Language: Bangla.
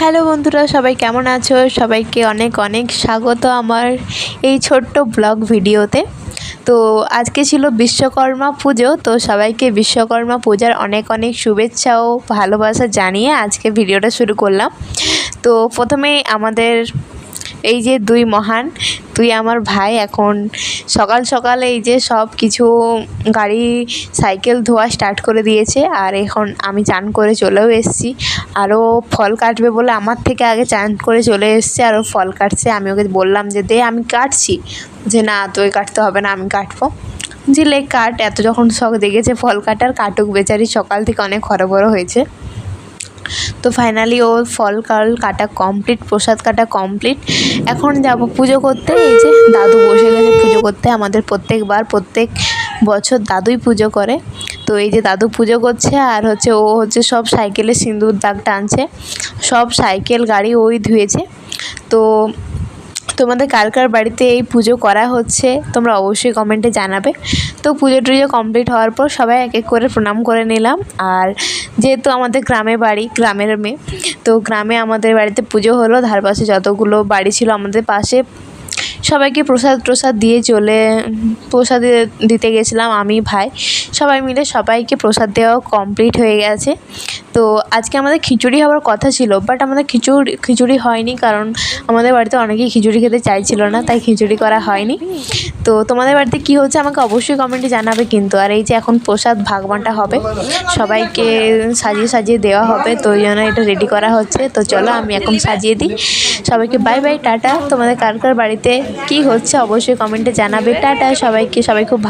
হ্যালো বন্ধুরা, সবাই কেমন আছো? সবাইকে অনেক অনেক স্বাগত আমার এই ছোট্ট ব্লগ ভিডিওতে। তো আজকে ছিল বিশ্বকর্মা পুজো, তো সবাইকে বিশ্বকর্মা পূজার অনেক অনেক শুভেচ্ছা ও ভালোবাসা জানিয়ে আজকে ভিডিওটা শুরু করলাম। তো প্রথমে আমাদের এই যে দুই মহান তুই আমার ভাই, এখন সকাল সকাল এই যে সব কিছু গাড়ি, সাইকেল, ধোয়া স্টার্ট করে দিয়েছে। আর এখন আমি চান করে চলেও এসেছি। আরও ফল কাটবে বলে আমার থেকে আগে চান করে চলে এসছে। আরও ফল কাটছে। আমি ওকে বললাম যে, দে, আমি কাটছি। যে, না, তোকে কাটতে হবে না, আমি কাটবো। যে, লে, কাট। এত যখন শখ দেখেছে ফল কাটার, কাটুক। বেচারি সকাল থেকে অনেক হরবড় হয়েছে। তো ফাইনালি ও ফল কাল কাটা কমপ্লিট প্রসাদ কাটা কমপ্লিট এখন যাব পুজো করতে, এই যে দাদু বসে গেছে পুজো করতে। আমাদের প্রত্যেকবার, প্রত্যেক বছর দাদুই পুজো করে। তো এই যে দাদু পুজো করছে, আর হচ্ছে ও হচ্ছে সব সাইকেলে সিঁদুর দাগ টানছে। সব সাইকেল গাড়ি ওই ধুয়েছে। তো তোমাদের কার কার বাড়িতে এই পুজো করা হচ্ছে, তোমরা অবশ্যই কমেন্টে জানাবে। তো পুজো টুজো কমপ্লিট হওয়ার পর সবাই এক এক করে প্রণাম করে নিলাম। আর যেহেতু আমাদের গ্রামে বাড়ি, গ্রামের মেয়ে, তো গ্রামে আমাদের বাড়িতে পুজো হলো। ধারপাশে যতগুলো বাড়ি ছিল আমাদের পাশে, সবাইকে প্রসাদ প্রসাদ দিয়ে চলে, প্রসাদ দিতে গেছিলাম আমি, ভাই। সবাই মিলে সবাইকে প্রসাদ দেওয়া কমপ্লিট হয়ে গেছে। তো আজকে আমাদের খিচুড়ি হওয়ার কথা ছিল বাট আমাদের খিচুড়ি খিচুড়ি হয়নি কারণ আমাদের বাড়িতে অনেকেই খিচুড়ি খেতে চাইছিল না, তাই খিচুড়ি করা হয়নি। তো তোমাদের বাড়িতে কী হচ্ছে আমাকে অবশ্যই কমেন্টে জানাবে কিন্তু, আর এই যে এখন প্রসাদ ভাগবানটা হবে, সবাইকে সাজিয়ে সাজিয়ে দেওয়া হবে, তো ওই জন্য এটা রেডি করা হচ্ছে। তো চলো আমি এখন সাজিয়ে দিই। সবাইকে বাই বাই টাটা। তোমাদের কার কার বাড়িতে কী হচ্ছে অবশ্যই কমেন্টে জানাবে। টাটা সবাইকে, সবাই খুব